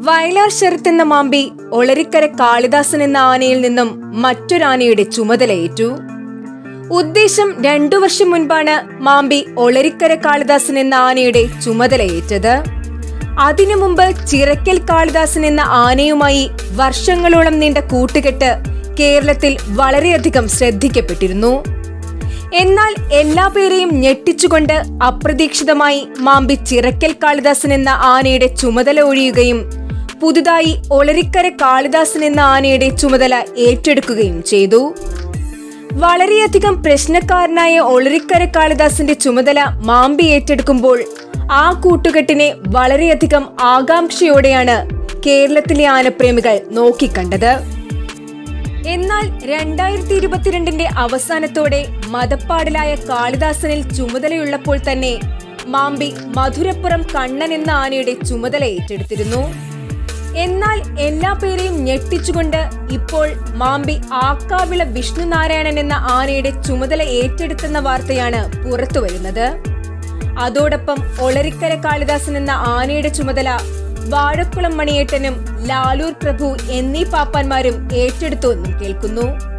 വയലാർ ശരത്ത് എന്ന മാമ്പി ഒളരിക്കര കാളിദാസൻ എന്ന ആനയിൽ നിന്നും മറ്റൊരാനയുടെ ചുമതലയേറ്റു. ഉദ്ദേശം രണ്ടു വർഷം മുൻപാണ് മാമ്പി ഒളരിക്കര കാളിദാസൻ എന്ന ആനയുടെ ചുമതലയേറ്റത്. അതിനു മുമ്പ് ചിറക്കൽ കാളിദാസൻ എന്ന ആനയുമായി വർഷങ്ങളോളം നീണ്ട കൂട്ടുകെട്ട് കേരളത്തിൽ വളരെയധികം ശ്രദ്ധിക്കപ്പെട്ടിരുന്നു. എന്നാൽ എല്ലാ പേരെയും ഞെട്ടിച്ചുകൊണ്ട് അപ്രതീക്ഷിതമായി മാമ്പി ചിറക്കൽ കാളിദാസൻ എന്ന ആനയുടെ ചുമതല ഒഴിയുകയും പുതുതായി ഒളരിക്കര കാളിദാസൻ എന്ന ആനയുടെ ചുമതല ഏറ്റെടുക്കുകയും ചെയ്തു. വളരെയധികം പ്രശ്നക്കാരനായ ഒളരിക്കര കാളിദാസിന്റെ ചുമതല മാമ്പി ഏറ്റെടുക്കുമ്പോൾ ആ കൂട്ടുകെട്ടിനെ വളരെയധികം ആകാംക്ഷയോടെയാണ് കേരളത്തിലെ ആനപ്രേമികൾ നോക്കിക്കണ്ടത്. എന്നാൽ രണ്ടായിരത്തി ഇരുപത്തിരണ്ടിന്റെ അവസാനത്തോടെ മതപ്പാടലായ കാളിദാസനിൽ ചുമതലയുള്ളപ്പോൾ തന്നെ മാമ്പി മധുരപ്പുറം കണ്ണൻ എന്ന ആനയുടെ ചുമതല ഏറ്റെടുത്തിരുന്നു. എന്നാൽ എല്ലാ പേരെയും ഞെട്ടിച്ചുകൊണ്ട് ഇപ്പോൾ മാമ്പി ആക്കാവിള വിഷ്ണുനാരായണൻ എന്ന ആനയുടെ ചുമതല ഏറ്റെടുത്തെന്ന വാർത്തയാണ് പുറത്തുവരുന്നത്. അതോടൊപ്പം ഒളരിക്കര കാളിദാസൻ എന്ന ആനയുടെ ചുമതല വാഴക്കുളം മണിയേട്ടനും ലാലൂർ പ്രഭു എന്നീ പാപ്പാന്മാരും ഏറ്റെടുത്തു എന്നും കേൾക്കുന്നു.